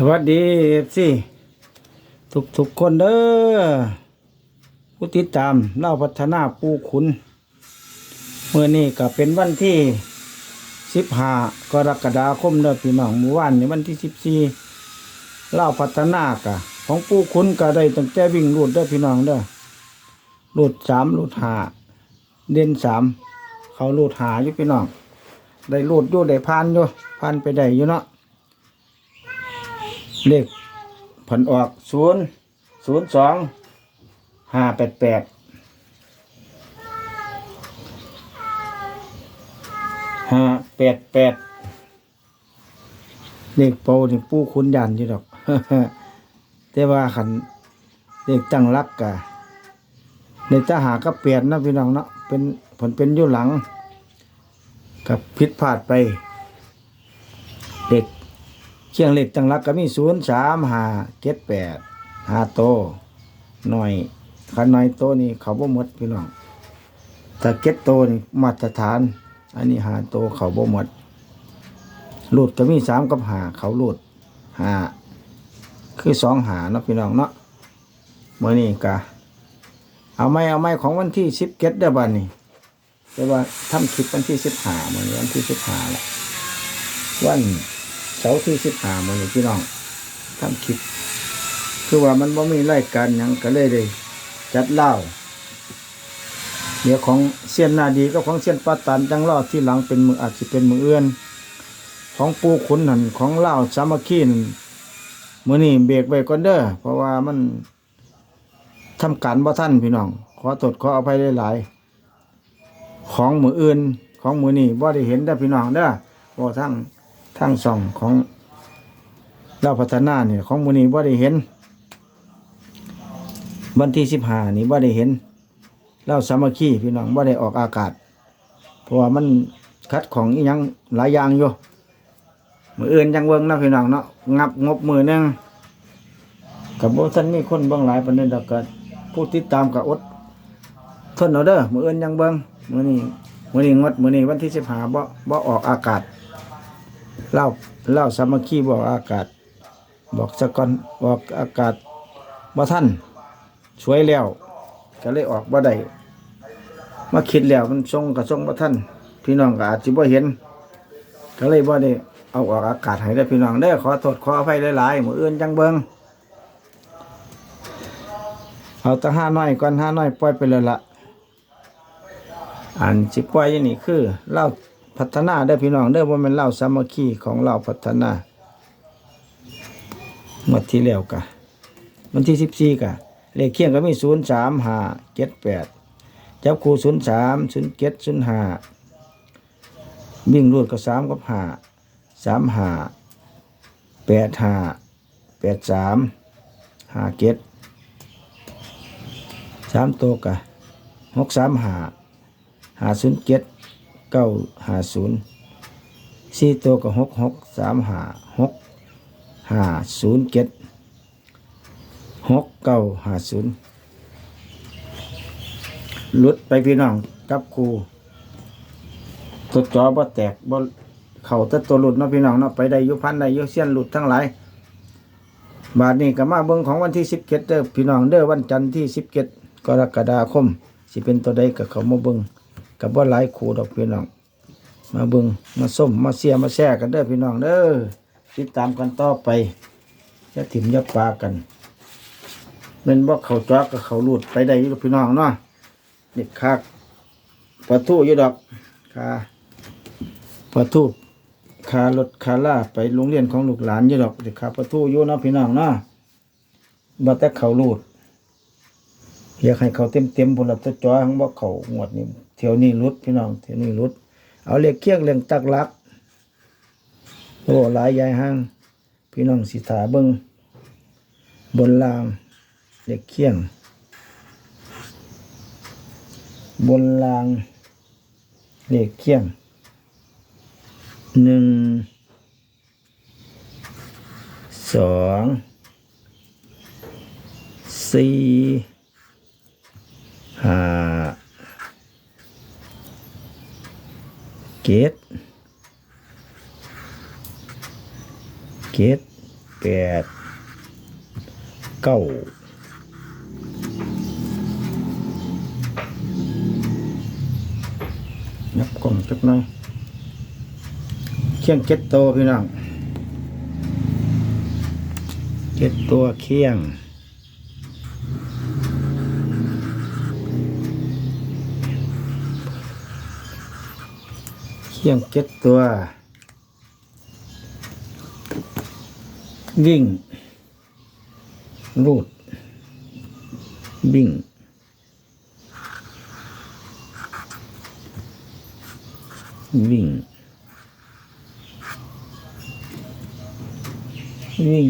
สวัสดีสิทุกทุกๆคนเด้อผู้ติดตามเล่าพัฒนาปูขุนเมื่อนี้ก็เป็นวันที่สิบห้ากรกฎาคมเด้อพี่น้องเมื่อวานในวันที่สิบสี่เล่าพัฒนากะของปูขุนก็ได้ตั้งแต่วิ่งรูดเด้อพี่น้องเด้อรูดสามรูดหาเด่นสามเขารูดหาอยู่พี่น้อง ได้รูดอยู่ได้พานอยู่พานไปได้อยู่เนาะ เลขผลออกศูนย์ศูนย์สองห้าแปดแปดห้าแปดแปดเลขเป่านี่ปู้คุณยันอยู่ดอกแต่ว่าขันเลขตั้งรักกะในทหาก็เปลี่ยนนะพี่น้องเนาะเป็นผลเป็นอยู่หลัง กับผิดพลาดไป เด็ก เชียงเล็กจังรักก็มีศูนย์สามห้าเจ็ดแปดห้าโตหน่อยขันหน่อยโตนี่เขาบ่หมดพี่น้องแต่เก็ตโตนี่มาตรฐาน อันนี้หาโตเขาบ่หมดรูดก็มีสามกับหาเขารูดหาคือสองหาเนาะพี่น้องเนาะเมื่อนี้กะเอาไม่เอาไม่ของวันที่สิบเก็ตได้อบันนี่แต่ว่าทำคลิปวันที่สิบหาเหมือนี้วันที่สิบหาละวัน เสาร์ที่สิบห้ามันพี่น้องทำคลิป คือว่ามันบ่มีรายการยังก็เลยได้จัดเล่าเดี๋ยวของเซียนนาดีก็ของเซียนปาตันจังรอดที่หลังเป็นมืออาจจะเป็นมือเอื้อน ของปูขุนหันของเล่าสามัคคีนมือนี่เบรกไว้ก่อนเด้อเพราะว่ามันทำการบ่ท่านพี่น้อง ขอตดขออภัยหลายๆของมืออื่นของมือนี่บ่ได้เห็นได้พี่น้องเด้อบ่ทั้ง ทางส่องของเราพัฒนาเนี่ยของมูนีว่าได้เห็น วันที่สิบห้านี่ว่าได้เห็นเราสามัคคีพี่น้องว่าได้ออกอากาศ เพราะว่ามันคัดของอีหยังหลายอย่างอยู่มืออื่นยังเวิงนะพี่น้องเนาะงับงบมือนึงกับโบท่านมีคนเบื้งหลายประเด็นดอกกัผู้ติดตามกับอดทนเอาเด้อมืออื่นยังเบิ้งมือนี้มือนี้งดมือนี้วันที่สิบห้าบ่บ่ออกอากาศ เล่าเล่าสามัคคีบอกอากาศ บอกสะกอนบอกอากาศบ่ท่านสวยแล้วก็เลยออกบ่ได้มาคิดแล้วมันทรงกับทรงบ่ท่านพี่น้องก็อาจสิบ่เห็น ก็เลยบ่ได้เอาออกอากาศให้ได้พี่น้องได้ขอโทษขออภัยหลายๆมื้ออื่นจังเบิงเอาตั้งห้าน้อยก่อนห้าน้อยปล่อยไปเลยละอันสิปล่อยอย่นี้คือเล่า พัฒนาได้พี่น้องเด้อว่ามันเล่าสามัคคีของเราพัฒนาหมดที่แล้วกะวันที่สิบสี่กะเลขเคียงก็มีศูนย์สามห้าเจ็ดแปดจับคู่ศูนย์สามศูนย์เจ็ดศูนย์ห้าวิ่งรูดก็สามกับห้าสามห้าแปดห้าแปดสามห้าเจ็ดสามตัวกะหกสามห้าห้าศูนย์เจ็ด เก้าหาศูนย์สี่ตัวก็หกหกสามหาหกหาศูนย์เจ็ดหกเก้าหาศูนย์หลุดไปพี่น้องกับครูตัวจอบ่แตกบ่เข่าตัวตัวหลุดเนาะพี่น้องเนาะไปได้ยุพันได้ยุเสี้ยนหลุดทั้งหลายบาทนี้ก็มาเบิ่งของวันที่สิบเจ็ดเด้อพี่น้องเด้อวันจันทร์ที่สิบเจ็ดกรกฎาคมสิเป็นตัวใดก็เขามาเบิ่ง กับว่าหลายคู่ดอกพี่น้อง มาบิงมาส้มมาเสียมาแช่กันเด้อพี่น้องเด้อติดตามกันต่อไปจะถิ่มยับปลากันเป็นบ่าเขาจอกกับเขาลูดไปได้อยู่ดอพี่น้องเนาะนี่คากปลาทูอยู่ดอกคาปลาทูคารถคาล่าไปโรงเรียนของลูกหลานอยู่ดอกเด็กคาปลาทูอยู่นะพี่น้องเนาะบ่แต่เขาลูดอยากให้เขาเต็มเต็มพลตัวจอยของบ่าเขางวดนี้ เที่ยวนี้รุดพี่น้องเที่ยวนี้รุด เอาเรียกเคียงเรียงตักลักโอ้หลายยายห้าง พี่น้องสิถาเบิงบนลางเรียกเคียง บนลางเรียกเคียงหนึ่งสองสี่ ห้า เกตเกตแปดเก้านับกล่องจักหน่อยเคียงเจ็ดตัวพี่น้องเจ็ดตัวเคียง เคียงเจ็ดตัว วิ่ง รูด วิ่ง วิ่ง วิ่ง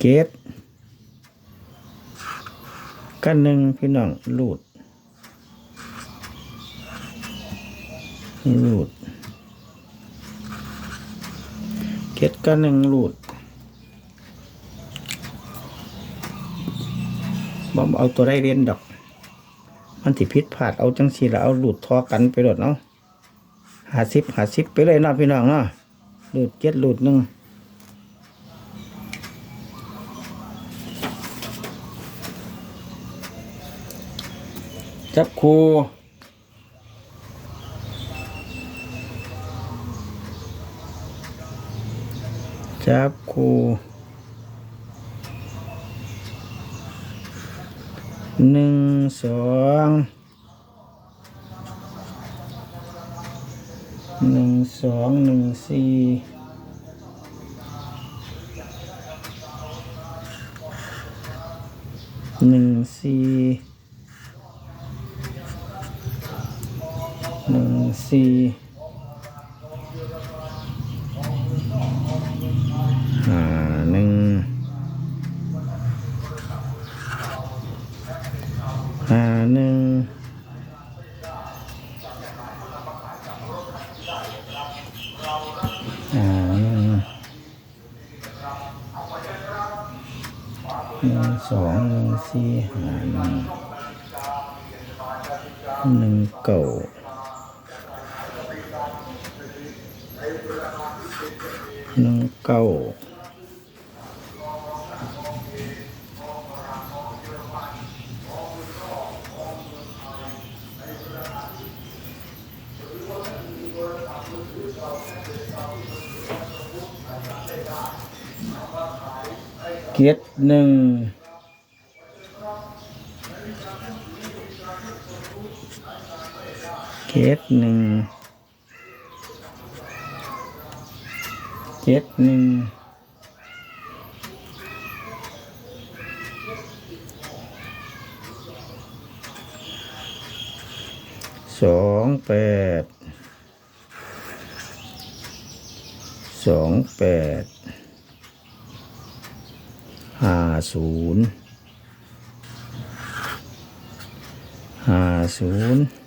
เกต กันหนึ่งพี่น้องรูดรูดเก็ดกันหนึ่งรูดบอมเอาตัวได้เรียนดอก มันสิพิษผาดเอาจังสีแล้วเอาหลุดทอกันไปโดดเนาะหาสิบหาสิบไปเลยเนาะพี่น้องเนาะหลุดเก็ดหลุดหนึ่ง จับครูจับครูหนึ่งสองหนึ่งสองหนึ่งสี่หนึ่งสี่ สี่ห้าหนึ่งห้าหนึ่งห้าหนึ่งหนึ่งสองหนึ่งสี่ห้าหนึ่งหนึ่งเก้า หนึ่งเก้าเกียรติหนึ่งเกียรติหนึ่ง จ็ดหนึ่งสองแปดสองแปดห้าศูนย์ห้าศูนย์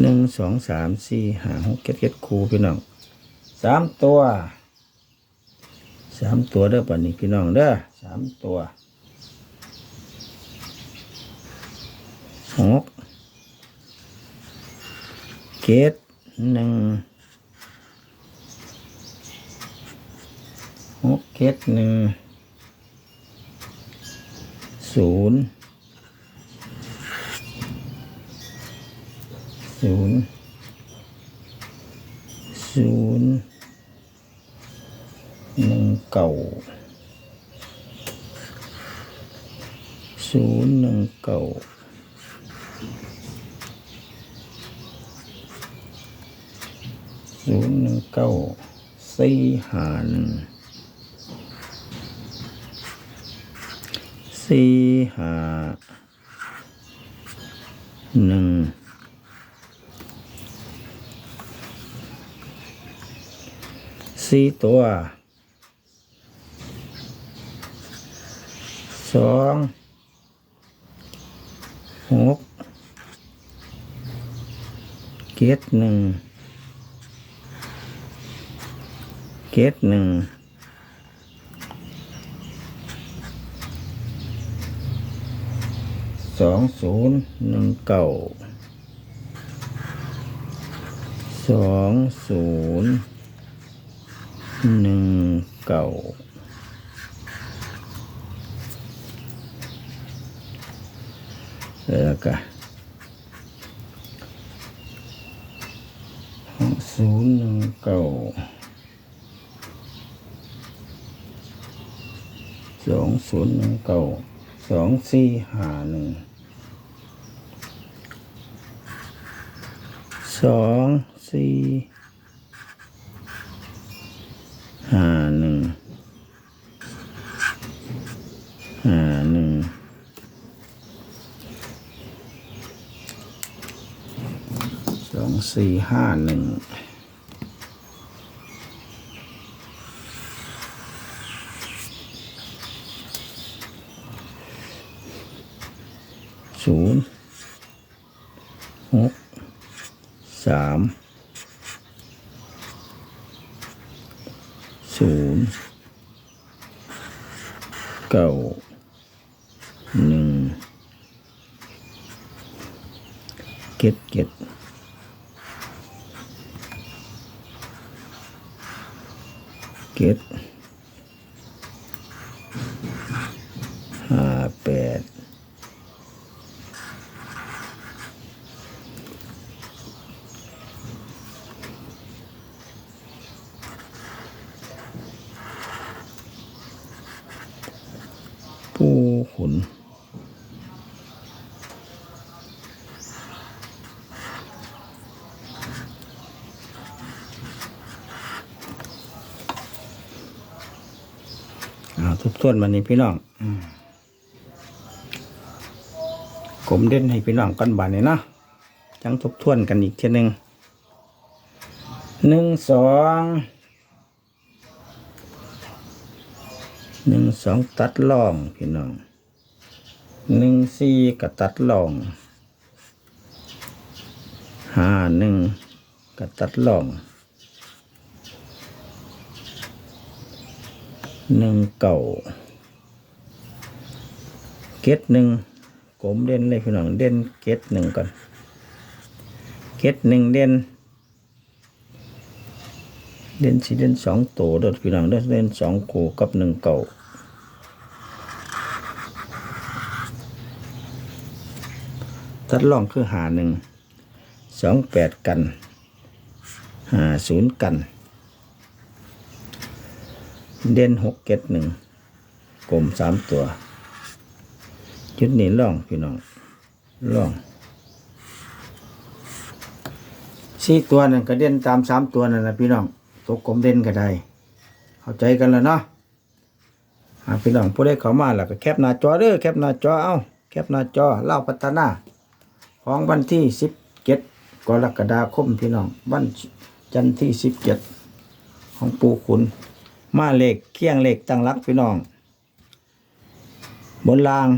หนึ่งสองสามสี่ห้าหกเจ็ดเจ็ดคูพี่น้องสามตัวสามตัวเด้อป่านนี้พี่น้องเด้อสามตัวหกเจ็ดหนึ่งหกเจ็ดหนึ่งศูนย์ ศูนย์ศูนย์หนึ่งเก่าศูนย์หนึ่งเก่าศูนย์หนึ่งเก้าสี่ห้าหนึ่งสี่ห้าหนึ่ง สี่ตัวสองหกเกตหนึ่งเกเกตหนึ่งสองศูนย์หนึ่งเก้าสองศูนย์ หนึ่งเก้าแล้วก็ศูนย์หนึ่งเก้าสองศูนย์หนึ่งเก้าสองสี่ห้าหนึ่งสองสี่ ห้าหนึ่งห้าหนึ่งสองสี่ห้าหนึ่งศูนย์หกสามศูนย์เก้าหนึ่ง เก็ดเก็ดเก็ดห้าแปด ปูขุนเอา ทบทวนวันนี้พี่น้องอืมกลมเด่นให้พี่น้องกันบานนี้เนะจังทบทวนกันอีกทีหนึ่งหนึ่งสองหนึ่งสองตัดล่องพี่น้องหนึ่งสี่ก็ตัดล่องห้าหนึ่งก็ตัดล่อง หนึ่งเก่าเกตหนึ่งกลมเด่นเลยพี่น้องเด่นเกตหนึ่งก่อนเกตหนึ่งเด่นเด่นสีเด่นสองตัวเด้อพี่น้องเด้อเด่นสองคู่กับหนึ่งเก่าตัดล่องคือหาหนึ่งสองแปดกันหาศูนย์กัน เด่นหกเก็ดหนึ่งกลมสามตัวจุดนี้ล่องพี่น้องล่องสี่ตัวนั่นก็เด่นตามสามตัวนั่นแหละพี่น้องตัวกลมเด่นก็ได้ เข้าใจกันแล้วเนาะพี่น้องผู้ใดเข้ามาแล้วก็แคปหน้าจอเด้อแคปหน้าจอเอาแคปหน้าจอเล่าพัฒนา ของวันที่สิบเจ็ดกรกฎาคมพี่น้องวันจันทร์ที่สิบเจ็ดของปูขุน มาเลขเคียงเลขตั้งรักพี่น้อง บนราง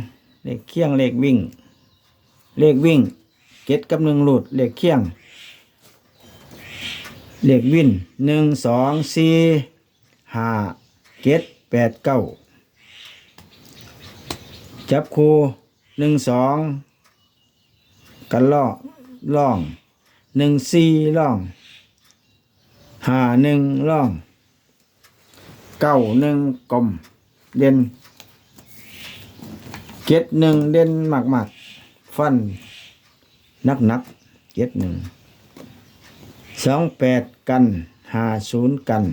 เลขเคียงเลขวิ่งเลขวิ่งเก็ดกับหนึ่งหลุดเลขเคียงเลขวินหนึ่งสองสี่ห้าเจ็ดแปดเก้าจับคูหนึ่งสองกันล่อล่องหนึ่งสี่ล่องห้าหนึ่งล่อง เก้าหนึ่งกลมเด่นเจ็ดหนึ่งเด่นมากมากฟันนักนักเจ็ดหนึ่งสองแปดกันห้าศูนย์กัน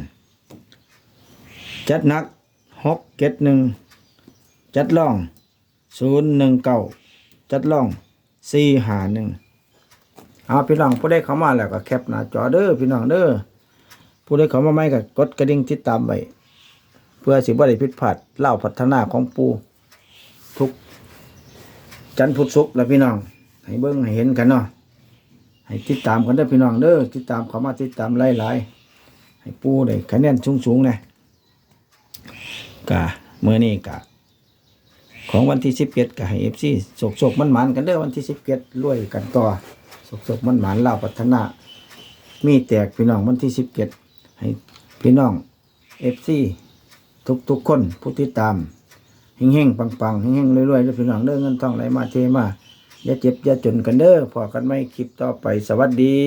จัดนักหกเจ็ดหนึ่งจัดล่องศูนย์หนึ่งเก้าจัดล่องสี่หาหนึ่งเอาพี่น้องผู้ได้เข้ามาแล้วก็แคปหน้าจอเด้อพี่น้องเด้อผู้ได้เข้ามาใหม่ก็กดกระดิ่งติดตามไว้ พื่อสิบ่ได้ผิดพลาดเล่าพัฒนาของปูทุก จันทร์พุธศุกร์แล้วพี่น้อง ให้เบิ่งให้เห็นกันเนาะให้ติดตามกันเด้พี่น้องเด้อติดตามเขามาติดตามหลายๆให้ปูได้คะแนนสูงๆนะกะเมื่อนี้กะ ของวันที่สิบเจ็ดกะให้เอฟซีโศกโศกมันหมานกันเด้อวันที่สิบเจ็ดรวยกันต่อโศกโศกมันหมานเล่าพัฒนา มีแตกพี่น้องวันที่สิบเจ็ดให้พี่น้อง FC ทุกๆคนผู้ติดตามเฮงๆปังๆเฮงๆรวยๆเด้อพี่น้องเด้อเงินทองไหลมาเทมาอย่าเจ็บอย่าจนกันเด้อพอกันไม่คลิปต่อไปสวัสดี